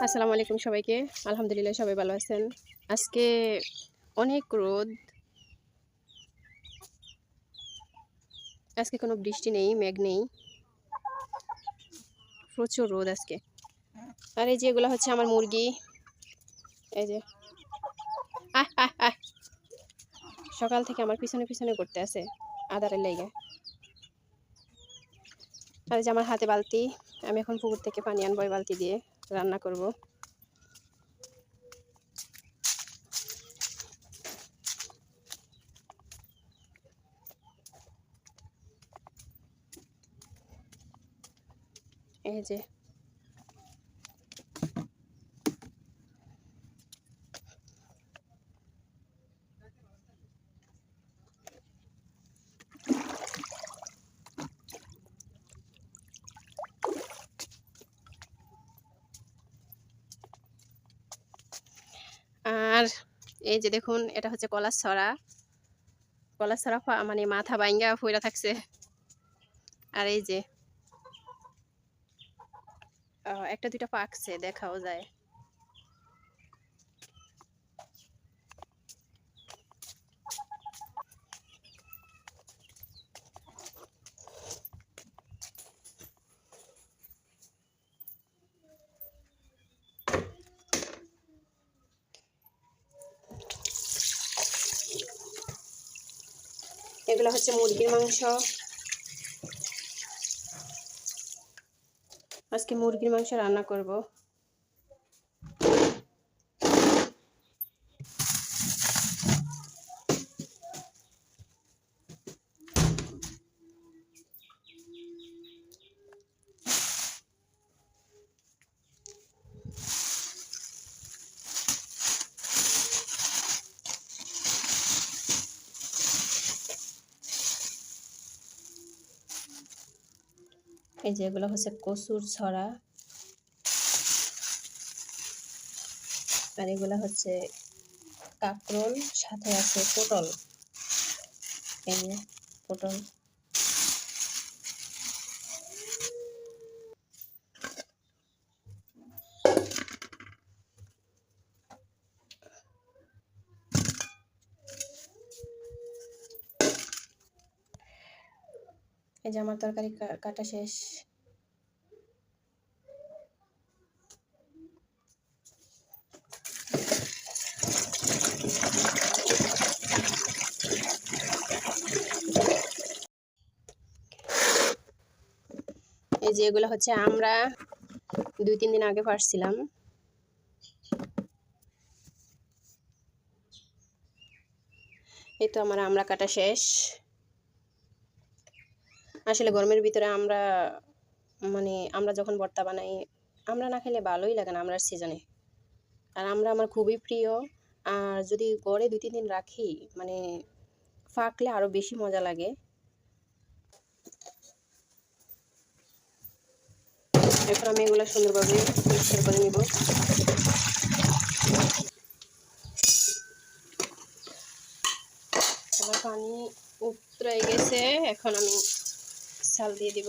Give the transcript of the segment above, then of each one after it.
আসসালামু আলাইকুম সবাইকে। আলহামদুলিল্লাহ সবাই ভালো আছেন। আজকে অনেক রোদ। আজকে কোনো বৃষ্টি নেই, মেঘ নেই। প্রচুর রোদ আজকে। আর এই যে এগুলো হচ্ছে আমার মুরগি। এই যে। সকাল থেকে আমার পিছনে পিছনে করতে আছে আদারের লেগে। আর যে আমার হাতে বালতি। আমি এখন পুকুর থেকে পানি আনব বালতি দিয়ে। রান্না করব। এই যে আর এই যে দেখুন, এটা হচ্ছে কলার ছড়া। কলার ছড়া মানে মাথা বাইঙ্গা ফইরা থাকছে। আর এই যে একটা দুইটা পাকছে দেখাও যায়। এগুলো হচ্ছে মুরগির মাংস। আজকে মুরগির মাংস রান্না করব। এই যে এগুলো হচ্ছে কচুর ছড়া। আর এগুলো হচ্ছে কাঁকরোল, সাথে আছে পটল। এই পটল। এই যে আমার তরকারি কাটা শেষ। এই যে এগুলো হচ্ছে আমরা দুই, তিন দিন আগে পারছিলাম এই তো আমার আমরা কাটা শেষ। আসলে গরমের ভিতরে আমরা মানে আমরা যখন ভর্তা বানাই, আমরা না খেলে ভালোই লাগে না আমরার সিজনে আর আমরা আমার খুবই প্রিয়, আর যদি গড়ে দুই তিন দিন রাখি মানে ফাঁকলে আরও বেশি মজা লাগে। এখন আমি এগুলো সুন্দরভাবে পরিষ্কার করে নিব। আমার পানি উতরে গেছে, এখন আমি চাল দিয়ে দিব।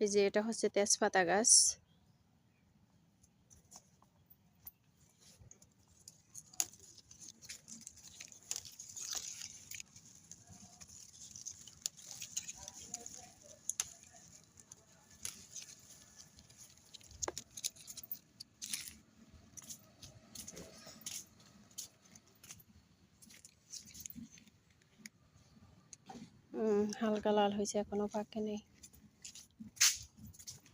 এই যে এটা হচ্ছে তেজপাতা গাছ। হালকা লাল হয়েছে এখনও পাকে নেই।